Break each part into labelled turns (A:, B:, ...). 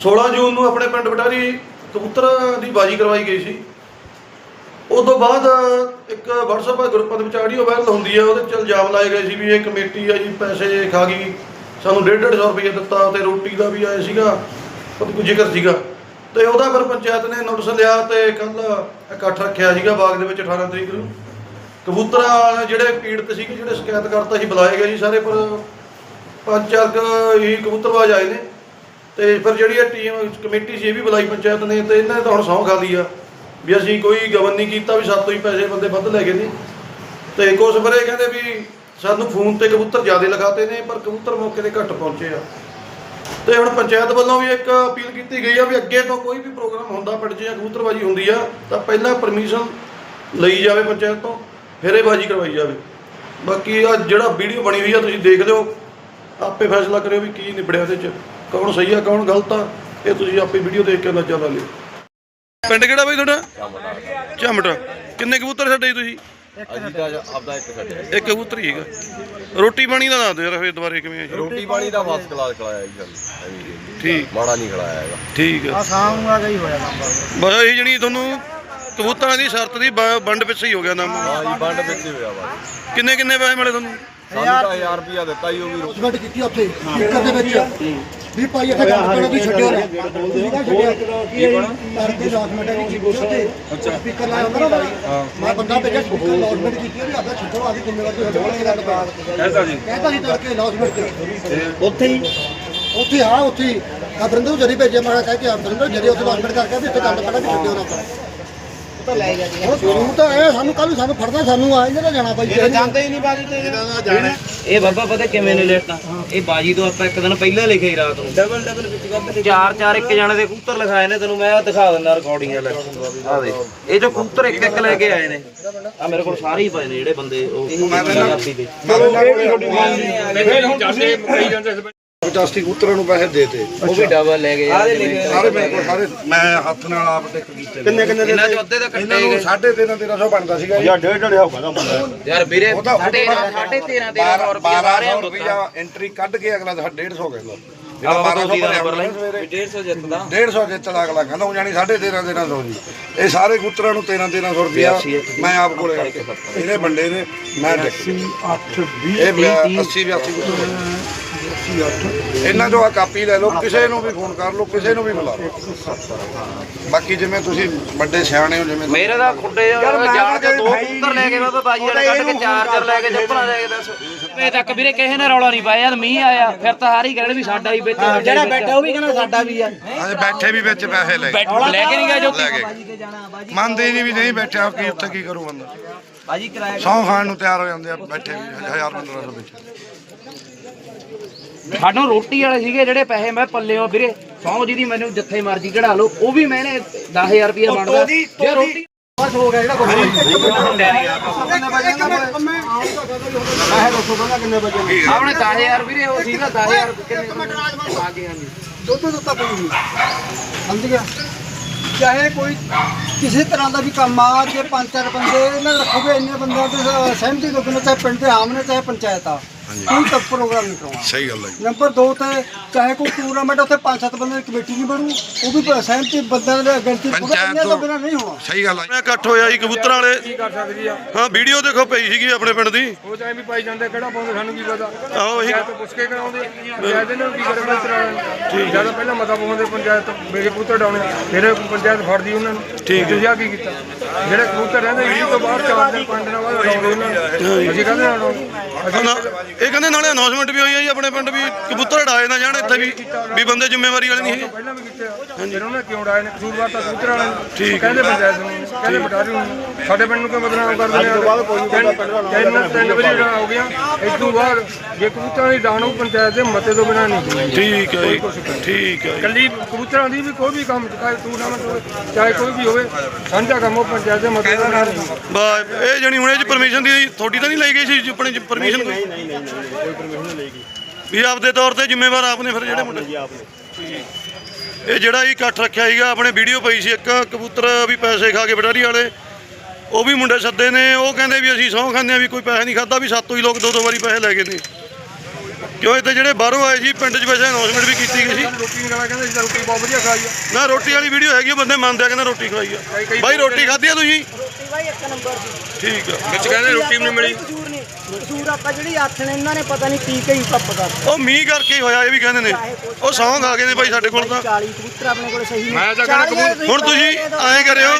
A: 16 ਜੂਨ ਨੂੰ ਆਪਣੇ ਪਿੰਡ ਬਟਾਰੀ ਕਬੂਤਰਾਂ ਦੀ ਬਾਜੀ ਕਰਵਾਈ ਗਈ ਸੀ। ਉਸ ਤੋਂ ਬਾਅਦ ਇੱਕ WhatsApp ਗਰੁੱਪਾਂ ਦੇ ਵਿੱਚ ਆਡੀਓ ਵਾਇਰਲ ਹੁੰਦੀ ਹੈ ਉਹਦੇ ਚ ਇਲਜ਼ਾਮ ਲਾਏ ਗਏ ਸੀ ਵੀ ਇਹ ਕਮੇਟੀ ਆ ਜੀ, ਪੈਸੇ ਖਾ ਗਈ। ਸਾਨੂੰ 150 ਰੁਪਏ ਦਿੱਤਾ ਤੇ ਰੋਟੀ ਦਾ ਵੀ ਆਇਆ ਸੀਗਾ ਉਹ ਕੋਈ ਜ਼ਿਕਰ ਸੀਗਾ। ਤੇ ਉਹਦਾ ਫਿਰ ਪੰਚਾਇਤ ਨੇ ਨੋਟਿਸ ਲਿਆ ਤੇ ਕੱਲ ਇਕੱਠ ਰੱਖਿਆ ਸੀਗਾ ਬਾਗ ਦੇ ਵਿੱਚ 18 ਤਰੀਕ ਨੂੰ। ਕਬੂਤਰਾਂ ਜਿਹੜੇ ਪੀੜਤ ਸੀਗੇ, ਜਿਹੜੇ ਸ਼ਿਕਾਇਤ ਕਰਤਾ ਸੀ, ਬੁਲਾਏ ਗਏ ਜੀ ਸਾਰੇ, ਪਰ ਪੰਜ ਚਾਰ ਕੁ ਹੀ ਕਬੂਤਰਬਾਜ਼ ਆਏ ਨੇ। ਤੇ ਫਿਰ ਜਿਹੜੀ ਇਹ ਟੀਮ ਕਮੇਟੀ ਸੀ, ਇਹ ਵੀ ਬੁਲਾਈ ਪੰਚਾਇਤ ਨੇ ਤੇ ਇਹਨਾਂ ਨੇ ਤਾਂ ਹੁਣ ਸਹੁੰ ਖਾ ਲਈ ਆ ਵੀ ਅਸੀਂ ਕੋਈ ਗਵਨ ਨਹੀਂ ਕੀਤਾ ਵੀ ਸਾਤੋਂ ਹੀ ਪੈਸੇ ਬੰਦੇ ਵੱਧ ਲੈ ਗਏ ਨੇ। ਤੇ ਕੁਛ ਇਹ ਕਹਿੰਦੇ ਵੀ ਸਾਨੂੰ ਫੋਨ ਤੇ ਕਬੂਤਰ ਜ਼ਿਆਦਾ ਲਿਖਾਤੇ ਨੇ, ਪਰ ਕਬੂਤਰ ਮੌਕੇ ਤੇ ਘੱਟ ਪਹੁੰਚੇ ਆ। ਤੇ ਹੁਣ ਪੰਚਾਇਤ ਵੱਲੋਂ ਵੀ ਇੱਕ ਅਪੀਲ ਕੀਤੀ ਗਈ ਆ ਵੀ ਅੱਗੇ ਤੋਂ ਕੋਈ ਵੀ ਪ੍ਰੋਗਰਾਮ ਹੁੰਦਾ, ਪਿੰਡ 'ਚ ਜਾਂ ਕਬੂਤਰਬਾਜੀ ਹੁੰਦੀ ਆ, ਤਾਂ ਪਹਿਲਾਂ ਪਰਮਿਸ਼ਨ ਲਈ ਜਾਵੇ ਪੰਚਾਇਤ ਤੋਂ, ਫਿਰ ਇਹ ਬਾਜੀ ਕਰਵਾਈ ਜਾਵੇ। ਬਾਕੀ ਆ ਜਿਹੜਾ ਵੀਡੀਓ ਬਣੀ ਹੋਈ ਆ, ਤੁਸੀਂ ਦੇਖ ਲਿਓ, ਆਪੇ ਫੈਸਲਾ ਕਰਿਓ ਵੀ ਕੀ ਨਿਬੜਿਆ ਉਹਦੇ 'ਚ। ਕੌਣ ਸਹੀ ਆ ਕੌਣ ਗਲਤ ਆ ਇਹ ਤੁਸੀਂ ਆਪੇ ਵੀਡੀਓ ਦੇਖ ਕੇ ਅੰਦਾਜ਼ਾ ਲਾ ਲਿਓ। ਪਿੰਡ ਕਿਹੜਾ ਬਾਈ ਤੁਹਾਡਾ? ਝਮਟਾ। ਕਿੰਨੇ ਕਬੂਤਰ ਛੱਡੇ ਜੀ ਤੁਸੀਂ?
B: ਅਜੀ ਤਾਂ ਆਪਦਾ ਇੱਕ ਛੱਡਿਆ
A: ਇੱਕ ਕਬੂਤਰ ਹੀ ਹੈਗਾ। ਰੋਟੀ ਪਾਣੀ ਦਾ ਦੱਸ ਦਿਓ ਯਾਰ ਫਿਰ ਦੁਬਾਰੇ ਕਿਵੇਂ ਆ ਜੀ।
B: ਰੋਟੀ ਪਾਣੀ ਦਾ ਫਸਟ ਕਲਾਸ ਖਿਲਾਇਆ ਜੀ ਸਾਨੂੰ। ਹੀ।
A: ਠੀਕ।
B: ਮਾੜਾ ਨਹੀਂ ਖਿਲਾਇਆ ਹੈਗਾ।
A: ਠੀਕ ਆ।
C: ਆ ਸ਼ਾਮ ਨੂੰ ਆ ਗਈ ਹੋਇਆ ਨੰਬਰ
A: ਬਸ ਇਹ ਜਿਹੜੀ ਤੁਹਾਨੂੰ ਕਬੂਤਰਾਂ ਦੀ ਸ਼ਰਤ ਦੀ ਬ- ਵੰਡ ਪਿੱਛੇ ਹੀ ਹੋ ਗਿਆ ਨਾਮ
B: ਹਾਂ ਜੀ ਬੰਡ ਵਿੱਚ ਹੀ ਹੋਇਆ ਵਾ
A: ਕਿੰਨੇ ਕਿੰਨੇ ਪੈਸੇ ਮਿਲੇ ਤੁਹਾਨੂੰ?
B: ਸਾਨੂੰ ਤਾਂ 1000 ਰੁਪਿਆ ਦਿੱਤਾ ਜੀ ਉਹ ਵੀ ਰੋਟੀ।
C: ਕੀਤੀ ਉੱਥੇ ਸਪੀਕਰ ਦੇ ਵਿੱਚ। ਵੀ ਭਾਈ ਇੱਥੇ ਗੱਲ ਕਰੋ ਵੀ ਛੱਡਿਓ ਨਾ। ਤੁਸੀਂ ਕਾ ਛੱਡਿਆ ਕੀ ਕਰਦੇ ਡਾਕੂਮੈਂਟ ਨਹੀਂ ਕੀਤੀ ਉੱਥੇ। ਅੱਛਾ। ਸਪੀਕਰ ਲਾਇਆ ਹੁੰਦਾ ਨਾ। ਮੈਂ ਬੰਦਾ ਭੇਜਿਆ ਸਪੀਕਰ ਲੌਸਮੈਂਟ ਕੀਤੀ ਉਹਦੀ ਆਦਾ ਛੱਡੋ ਆਦੀ ਜ਼ਿੰਮੇਵਾਰੀ ਤੁਹਾਡੇ ਕੋਲ ਇਹ ਗੱਲ ਬਾਤ ਕਹਿੰਦਾ ਜੀ। ਕਹਿੰਦਾ ਸੀ ਤੜਕੇ ਲੌਸਮੈਂਟ ਤੇ। ਉੱਥੇ ਹੀ। ਉੱਥੇ ਹਾਂ ਉੱਥੇ ਹੀ। ਆ ਬਰਿੰਦਰ ਜਰੀ ਭੇਜਿਆ ਮੈਂ ਕਿਹਾ ਕੇ ਆ ਬਰਿੰਦਰ ਜਰੀ ਉੱਥੇ ਲੌਸਮੈਂਟ ਕਰਕੇ ਵੀ ਇੱਥੇ ਗੱਲ ਪੜਾ ਵੀ ਛੱਡਿਓ ਨਾ। ਜੀ। ਉਹ ਤਾਂ ਇਹ ਸਾਨੂੰ ਕੱਲ ਸਾਨੂੰ ਫੜਦਾ ਸਾਨੂੰ ਆ ਇਹਨਾਂ ਦਾ ਜਾਣਾ ਬਾਈ ਜਾਂਦੇ ਹੀ ਨਹੀਂ ਬਾਜੀ ਤੇ।
D: ਇਹ ਬਾਬਾ ਪਤਾ ਕਿਵੇਂ ਨੇ ਲੇਟਾਂ ਇਹ ਬਾਜੀ ਤੋਂ ਆਪਾਂ ਇੱਕ ਦਿਨ ਪਹਿਲਾਂ ਲਿਖਿਆ ਹੀ ਰਾਤ ਨੂੰ। ਡਬਲ ਡਬਲ ਵਿੱਚ ਚਾਰ ਚਾਰ ਇੱਕ ਜਣੇ ਦੇ ਕਬੂਤਰ ਲਿਖਾਏ ਨੇ ਤੈਨੂੰ ਮੈਂ ਦਿਖਾ ਦਿੰਦਾ ਰਿਕਾਰਡਿੰਗ ਲੈ ਆ ਦੇ ਇਹ ਜੋ ਕਬੂਤਰ ਇੱਕ ਇੱਕ ਲੈ ਕੇ ਆਏ ਨੇ। ਆ ਮੇਰੇ ਕੋਲ ਸਾਰੇ ਹੀ ਪਏ ਨੇ ਜਿਹੜੇ ਬੰਦੇ ਉਹ ਪੰਜਾਬੀ ਦੇ।
E: 85 ਕਬੂਤਰਾਂ ਨੂੰ ਪੈਸੇ ਦੇਤੇ
D: ਉਹ ਵੀ ਡਬਲ ਲੈ ਗਏ
E: ਸਾਰੇ ਮੇਰੇ ਕੋਲ ਸਾਰੇ ਮੈਂ ਹੱਥ ਨਾਲ ਆਪ ਟਿਕ ਕੀਤੇ ਕਿੰਨੇ ਕਿੰਨੇ
D: ਇਹਨਾਂ ਚ ਅੱਧੇ ਤਾਂ
E: ਇਹਨਾਂ
D: ਕੱਟੇ
E: ਨੂੰ
D: ਗਏ।
E: 13.5 1300 ਬਣਦਾ ਸੀਗਾ ਯਾਰ ਡੇਢ ਡੇਢ ਹੋਗਾ ਦਾ ਮੁੰਡਾ।
D: ਯਾਰ ਵੀਰੇ
E: ਉਹ ਤਾਂ-
D: ਸਾਢੇ ਸਾਢੇ 13 13 ਰੁਪਏ ਸਾਰਿਆਂ ਨੂੰ
E: ਰੁਪਇਆ ਐਂਟਰੀ ਕੱਢ ਕੇ ਅਗਲਾ ਤਾਂ 150 ਕਹਿੰਦਾ। ਜਿਹੜਾ 1200
D: ਦਾ
E: ਭਰਿਆ
D: ਨੰਬਰ
E: ਹੁੰਦਾ
D: ਲਈ।
E: ਨਾ। ਸਵੇਰੇ
D: 150 ਜਿੱਤਦਾ।
E: 150 ਜਿੱਤਦਾ ਅਗਲਾ ਕਹਿੰਦਾ ਉਹ ਜਾਨੀ 13.5 1300 ਜੀ। ਇਹ ਸਾਰੇ ਕਬੂਤਰਾਂ ਨੂੰ 13 1300 ਰੁਪਇਆ ਮੈਂ ਆਪ ਕੋਲੇ ਕਰਕੇ ਇਹਨੇ ਬੰਦੇ ਨੇ ਮੈਂ ਟਿਕ 8 20 ਇਹ 80 82 ਕਬੂਤਰ ਇਹਨਾਂ ਚੋਂ ਆ ਕਾਪੀ ਲੈ ਲਓ ਕਿਸੇ ਨੂੰ ਵੀ ਫੋਨ ਕਰ ਲਓ ਕਿਸੇ ਨੂੰ ਵੀ ਬੁਲਾ ਲਓ। ਬਾਕੀ ਜਿਵੇਂ ਤੁਸੀਂ ਵੱਡੇ ਸਿਆਣੇ ਹੋ ਜਿਵੇਂ
D: ਮੇਰੇ ਦਾ ਖੁੱਡੇ ਜਾਲ ਕੇ ਦੋ ਕਬੂਤਰ ਲੈ ਕੇ ਬਾਬਾ ਬਾਜੀ ਵਾਲੇ ਕੱਢ ਕੇ ਚਾਰਜਰ ਲੈ ਕੇ ਚੱਪਲਾਂ ਲੈ ਕੇ ਦੱਸ। ਇਹ ਤੱਕ ਵੀਰੇ ਕਿਸੇ ਨੇ ਰੌਲਾ ਨਹੀਂ ਪਾਇਆ ਮੀਂਹ ਆਇਆ ਫਿਰ ਤਾਂ ਹਾਰੀ ਕਹਿਣ ਵੀ ਸਾਡਾ ਹੀ ਵਿੱਚ ਜਿਹੜਾ ਬੈਠਾ ਉਹ ਵੀ ਕਹਿੰਦਾ ਸਾਡਾ ਵੀ ਆ।
E: ਅਜੇ ਬੈਠੇ ਵੀ ਵਿੱਚ ਪੈਸੇ ਲੈ
D: ਲੈ ਕੇ ਨਹੀਂ ਗਿਆ ਜੋ
E: ਲੈ ਕੇ। ਮੰਨਦੇ ਹੀ ਨਹੀਂ ਵੀ ਨਹੀਂ ਬੈਠਿਆ ਕੀ ਉੱਥੇ ਕੀ ਕਰੂ ਬੰਦਾ।
D: ਬਾਜੀ ਕਰਾਇਆ
E: ਸੌ ਖਾਣ ਨੂੰ ਤਿਆਰ ਹੋ ਜਾਂਦੇ ਆ ਬੈਠੇ ਵੀ ਹਜ਼ਾਰ 1500 ਵਿੱਚ।
D: ਸਾਨੂੰ ਰੋਟੀ ਵਾਲੇ ਸੀਗੇ ਜਿਹੜੇ ਪੈਸੇ ਮੈਂ ਪੱਲਿਓ ਵੀਰੇ ਸੌ ਜਿਹਦੀ ਮੈਨੂੰ ਜਿੱਥੇ ਮਰਜ਼ੀ ਕਢਾ ਲਓ ਉਹ ਵੀ ਮੈਨੇ 10000 ਰੁਪਏ ਬਣਦਾ। ਜੇ ਰੋਟੀ
C: ਬਸ ਹੋ ਗਿਆ ਜਿਹੜਾ ਕੁਝ ਕਿੰਨੇ ਵਜੇ ਦਾ ਮੈਂ ਮੈਂ ਦੱਸੋ ਕਹਿੰਦਾ ਕਿੰਨੇ ਵਜੇ
D: ਆਪਣੇ 10000 ਵੀਰੇ ਉਹ ਸੀਗਾ 10000 ਕਿੰਨੇ ਹਾਂਜੀ ਹਾਂਜੀ।
C: ਦੁੱਧ ਦਿੱਤਾ ਪਈ ਨਹੀਂ। ਸਮਝ ਗਿਆ? ਚਾਹੇ ਕੋਈ ਕਿਸੇ ਤਰ੍ਹਾਂ ਦਾ ਵੀ ਕੰਮ ਆ ਜੇ ਪੰਜ ਚਾਰ ਬੰਦੇ ਇਹਨਾਂ ਰੱਖੋਗੇ ਇੰਨੇ ਬੰਦਿਆਂ ਤੇ ਸਹਿਮਤੀ ਬਿਨਾਂ ਚਾਹੇ ਪਿੰਡ ਦੇ ਆਮ ਨੇ ਚਾਹੇ ਪੰਚਾਇਤ ਆ। ਕੋਈ ਤਾਂ ਪ੍ਰੋਗਰਾਮ ਨਹੀਂ ਕਰਾਉਣਾ
E: ਸਹੀ ਗੱਲ ਹੈ
C: ਨੰਬਰ 2 ਤੇ ਚਾਹੇ ਕੋਈ ਟੂਰਨਾਮੈਂਟ ਉੱਥੇ ਪੰਜ ਸੱਤ ਬੰਦੇ ਦੀ ਕਮੇਟੀ ਨਹੀਂ ਬਣੂ। ਉਹ ਵੀ ਪ- ਸਹਿਮਤੀ ਬੰਦਿਆਂ ਦੇ ਗਿਣਤੀ ਪੂਰਾ
E: ਪੰਚਾਇਤ
C: ਇੰਨੇ ਤੋਂ
E: ਤੋਂ-
C: ਬਿਨਾਂ ਨਹੀਂ ਹੋਣਾ।
E: ਸਹੀ ਗੱਲ ਹੈ
A: ਮੈਂ ਇਕੱਠ ਹੋਇਆ ਜੀ ਕਬੂਤਰਾਂ ਵਾਲੇ। ਕੀ ਕਰ ਸਕਦੀ ਆ? ਹਾਂ ਵੀਡੀਓ ਦੇਖੋ ਪਈ ਸੀਗੀ ਆਪਣੇ ਪਿੰਡ ਦੀ।
F: ਉਹ ਤਾਂ ਐਵੇਂ ਪਾਈ ਜਾਂਦੇ ਕਿਹੜਾ ਪਾਉਂਦੇ ਸਾਨੂੰ ਕੀ ਪਤਾ?
A: ਆਹੋ ਇਹੀ
F: ਪੰਚਾਇਤ ਤੋਂ ਪੁੱਛ ਕੇ ਕਰਾਉਂਦੇ। ਪੰਚਾਇਤ ਨੇ ਕੀ ਕਰੇ ਬਸ ਠੀਕ ਜਦੋਂ ਪਹਿਲਾਂ ਮਤਾ ਪਾਉਂਦੇ ਪੰਚਾਇਤ ਮੇਰੇ ਕਬੂਤਰ ਡਾਉਣੇ। ਫਿਰ ਪੰਚਾਇਤ ਫੜਦੀ ਉਹਨਾਂ ਨੂੰ। ਠੀਕ ਤੁਸੀਂ ਆ ਕੀ ਕੀਤਾ? ਜਿਹੜੇ ਕਬੂਤਰ ਰਹਿੰਦੇ ਇਹ ਤੋਂ ਬਾਹਰ ਚਾਰ ਦਿਨ ਪੰਜ ਦਿਨਾਂ ਬਾਅਦ ਡਾਉਂਦੇ ਉਹਨਾਂ ਨੂੰ। ਅਸੀਂ ਕਹਿੰਦੇ ਅਸੀਂ
A: ਨਾ, ਇਹ ਕਹਿੰਦੇ ਨਾਲੇ ਅਨਾਉਂਸਮੈਂਟ ਵੀ ਹੋਈ ਹੈ ਜੀ ਆਪਣੇ ਪਿੰਡ ਵੀ ਕਬੂਤਰ ਉਡਾਏ ਨਾ ਜਾਣ ਇੱਥੇ ਵੀ ਵੀ ਬੰਦੇ ਜ਼ਿੰਮੇਵਾਰੀ ਵਾਲੇ ਨਹੀਂ ਹੈਗੇ।
F: ਪਹਿਲਾਂ ਵੀ ਕੀਤੇ ਆ। ਫਿਰ ਉਹਨੇ ਕਿਉਂ ਡਾਏ ਨੇ? ਕਸੂਰਵਾਰ ਤਾਂ ਕਬੂਤਰ ਵਾਲੇ ਨੇ। ਕਹਿੰਦੇ ਪੰਚਾਇਤ ਨੂੰ ਕਹਿੰਦੇ ਬਟਾਰੀ ਨੂੰ। ਸਾਡੇ ਪਿੰਡ ਨੂੰ ਕਿਉਂ ਬਦਨਾਮ ਕਰਦੇ ਨੇ? ਬਾਅਦ ਕੋਈ ਤਿੰਨ ਤਿੰਨ ਵਾਰੀ ਡਾਂ ਹੋ ਗਿਆ। ਇਸ ਤੋਂ ਬਾਅਦ ਜੇ ਕਬੂਤਰਾਂ ਦੀ ਡਾਣ ਉਹ ਪੰਚਾਇਤ ਦੇ ਮਤੇ ਤੋਂ ਬਿਨਾਂ ਨਹੀਂ ਹੋਣੀ
A: ਠੀਕ ਹੈ ਜੀ। ਠੀਕ ਹੈ ਜੀ।
F: ਕੱਲੀ ਕਬੂਤਰਾਂ ਦੀ ਵੀ ਕੋਈ ਵੀ ਕੰਮ ਚਾਹੇ ਟੂਰਨਾਮੈਂਟ ਹੋਵੇ ਚਾਹੇ ਕੋਈ ਵੀ ਹੋਵੇ ਸਾਂਝਾ ਕੰਮ ਉਹ ਪੰਚਾਇਤ ਦੇ ਮਤੇ ਹੋਣਾ।
A: ਬਾ ਇਹ ਜਣੀ ਹੁਣੇ ਚ ਪਰਮਿਸ਼ਨ ਦੀ ਤੁਹਾਡੀ ਤਾਂ ਨਹੀਂ ਲਈ ਗਈ ਸੀ ਜੀ ਆਪਣੇ ਪਰਮਿਸ਼ਨ ਨਹੀਂ ਨਹੀਂ ਨਹੀਂ ਕੋਈ ਪਰਮਿਸ਼ਨ ਵੀ ਆਪਦੇ ਤੌਰ ਤੇ ਜ਼ਿੰਮੇਵਾਰ ਆਪਨੇ ਫਿਰ ਜਿਹੜੇ ਮੁੰਡੇ। ਇਹ ਜਿਹੜਾ ਇਹ ਇਕੱਠ ਰੱਖਿਆ ਸੀਗਾ ਆਪਣੇ ਵੀਡੀਓ ਪਈ ਸੀ ਇੱਕ ਕਬੂਤਰ ਵੀ ਪੈਸੇ ਖਾ ਕੇ ਬਟਾਰੀ ਵਾਲੇ। ਉਹ ਵੀ ਮੁੰਡੇ ਸੱਦੇ ਨੇ ਉਹ ਕਹਿੰਦੇ ਵੀ ਅਸੀਂ ਸਹੁੰ ਖਾਂਦੇ ਆ ਵੀ ਕੋਈ ਪੈਸੇ ਨਹੀਂ ਖਾਦਾ ਵੀ ਸਾਤੋਂ ਹੀ ਲੋਕ ਦੋ ਦੋ ਵਾਰੀ ਪੈਸੇ ਲੈ ਗਏ ਨੇ। ਕਿਉਂ ਇੱਥੇ ਜਿਹੜੇ ਬਾਹਰੋਂ ਆਏ ਸੀ ਪਿੰਡ 'ਚ ਵੈਸੇ ਅਨਾਉਂਸਮੈਂਟ ਵੀ ਕੀਤੀ ਗਈ ਸੀ।
F: ਰੋਟੀ ਨਹੀਂ ਖਾ ਕਹਿੰਦੇ ਸੀ ਤਾਂ ਰੋਟੀ ਬਹੁਤ ਵਧੀਆ ਖਾਈ ਆ
A: ਨਾ ਰੋਟੀ ਵਾਲੀ ਵੀਡੀਓ ਹੈਗੀ ਆ, ਬੰਦੇ ਮੰਨਦੇ ਆ ਕਹਿੰਦੇ ਰੋਟੀ ਖਵਾਈ ਆ। ਬਾਈ ਰੋਟੀ ਖਾਧੀ ਆ ਤੁਸੀਂ?
G: ਭਾਈ ਇੱਕ ਨੰਬਰ ਦੀ।
A: ਠੀਕ ਆ।
F: ਵਿੱਚ ਕਹਿੰਦੇ ਰੋਟੀ ਵੀ ਨਹੀਂ ਮਿਲੀ।
G: ਕਸੂਰ ਆਪਾਂ ਜਿਹੜੀ ਹੱਥ ਨੇ ਇਹਨਾਂ ਨੇ ਪਤਾ ਨਹੀਂ ਕੀ ਕਈ ਕੱਪ ਦਾ।
A: ਉਹ ਮੀਂਹ ਕਰਕੇ ਹੀ ਹੋਇਆ ਇਹ ਵੀ ਕਹਿੰਦੇ ਨੇ। ਉਹ ਸੌਂਗ ਆ ਗਏ ਨੇ ਸਾਡੇ ਕੋਲ ਤਾਂ।
G: 40 ਕਬੂਤਰ ਆਪਣੇ ਕੋਲ ਸਹੀ
F: ਮੈਂ ਤਾਂ ਕਹਿੰਦਾ ਕਬੂਤਰ-
A: ਹੁਣ ਤੁਸੀਂ ਐਂ ਕਰਿਓ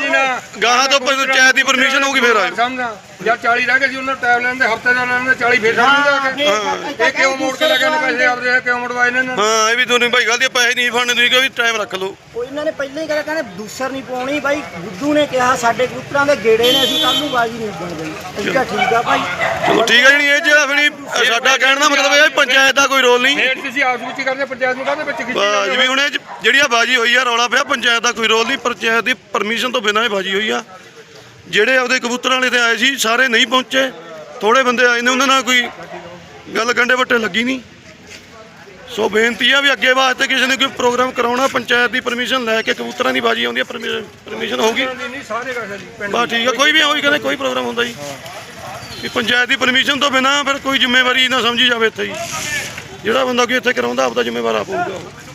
A: ਗਾਹਾਂ ਤੋਂ ਪੰਚਾਇਤ ਦੀ ਪਰਮਿਸ਼ਨ ਹੋਊਗੀ ਫੇਰ ਆਇਓ
F: ਸਮਝਾ। ਜਾਂ 40 ਰਹਿ ਗਏ ਸੀ ਉਹਨਾਂ ਟਾਈਮ ਲੈਣ ਦੇ ਹਫ਼ਤੇ ਦਾ ਲੈਣ ਦੇ 40 ਫੇਰ ਸਮਝ ਜਾ ਇਹ ਕਿਉਂ ਮੋੜ ਕੇ ਲੱਗੇ ਨੇ ਪੈਸੇ ਆਪਦੇ ਕਿਉਂ ਮੋੜਵਾਏ ਇਹਨਾਂ ਨੇ?
A: ਹਾਂ ਇਹ ਵੀ ਤੁਹਾਨੂੰ ਭਾਈ ਗਲਤੀ ਆ, ਪੈਸੇ ਨਹੀਂ ਫੜਨੇ ਤੁਸੀਂ ਕਿਹਾ ਵੀ ਟਾਈਮ ਰੱਖ ਲਓ?
G: ਉਹ ਇਹਨਾਂ ਨੇ ਪਹਿਲਾਂ ਹੀ ਕਰਿਆ ਕਹਿੰਦੇ ਦੂਸਰ ਨਹੀਂ ਪਾਉਣੀ ਬਾਈ। ਗੁੱਡੂ ਨੇ ਕਿਹਾ ਸਾਡੇ ਕਬੂਤਰਾਂ ਦੇ ਗੇੜੇ ਨੇ ਅਸੀਂ ਕੱਲ ਨੂੰ ਬਾਜੀ ਨਹੀਂ ਉੱਡਣ ਅਸੀਂ ਕਿਹਾ ਠੀਕ ਆ ਭਾਈ।
A: ਚਲੋ ਠੀਕ ਹੈ ਜੀ ਇਹ ਜਿਹੜਾ ਫਿਰ ਸਾਡਾ ਕਹਿਣ ਦਾ ਮਤਲਬ ਇਹ ਪੰਚਾਇਤ ਦਾ ਕੋਈ ਰੋਲ ਨਹੀਂ।
F: ਫੇਰ ਤੁਸੀਂ ਆਪਸ ਵਿੱਚ ਕਰਦੇ ਪੰਚਾਇਤ ਨੂੰ ਕਾਹਦੇ ਵਿੱਚ ਖਿੱਚੀ
A: ਬਾਜ ਵੀ ਹੁਣ ਇਹ ਜਿਹੜੀ ਆ ਬਾਜੀ ਹੋਈ ਆ ਰੌਲਾ ਪਿਆ ਪੰਚਾਇਤ ਦਾ ਕੋਈ ਰੋਲ ਨਹੀਂ ਪੰਚਾਇਤ ਦੀ ਪਰਮਿਸ਼ਨ ਤੋਂ ਬਿਨਾਂ ਇਹ ਬਾਜੀ ਹੋਈ ਆ। ਜਿਹੜੇ ਆਪਦੇ ਕਬੂਤਰਾਂ ਵਾਲੇ ਤੇ ਆਏ ਸੀ ਸਾਰੇ ਨਹੀਂ ਪਹੁੰਚੇ। ਥੋੜੇ ਬੰਦੇ ਆਏ ਨੇ ਉਹਨਾਂ ਨਾਲ ਕੋਈ ਗੱਲ ਗੰਡੇ ਵੱਟੇ ਲੱਗੀ ਨਹੀਂ। ਸੋ ਬੇਨਤੀ ਆ ਵੀ ਅੱਗੇ ਵਾਸਤੇ ਕਿਸੇ ਨੇ ਕੋਈ ਪ੍ਰੋਗਰਾਮ ਕਰਾਉਣਾ ਪੰਚਾਇਤ ਦੀ ਪਰਮਿਸ਼ਨ ਲੈ ਕੇ ਕਬੂਤਰਾਂ ਦੀ ਬਾਜੀ ਆਉਂਦੀ ਆ ਪਰਮਿਸ਼ਨ ਹੋਊਗੀ। ਬਸ ਠੀਕ ਆ ਕੋਈ ਵੀ ਹੋਈ ਕਹਿੰਦੇ ਕੋਈ ਪ੍ਰੋਗਰਾਮ ਹੁੰਦਾ ਜੀ। ਵੀ ਪੰਚਾਇਤ ਦੀ ਪਰਮਿਸ਼ਨ ਤੋਂ ਬਿਨਾਂ ਫਿਰ ਕੋਈ ਜ਼ਿੰਮੇਵਾਰੀ ਨਾ ਸਮਝੀ ਜਾਵੇ ਇੱਥੇ ਹੀ। ਜਿਹੜਾ ਬੰਦਾ ਕੋਈ ਇੱਥੇ ਕਰਾਉਂਦਾ ਆਪਦਾ ਜ਼ਿੰਮੇਵਾਰ ਆਪ ਹੋਊਗਾ। ਉਹ।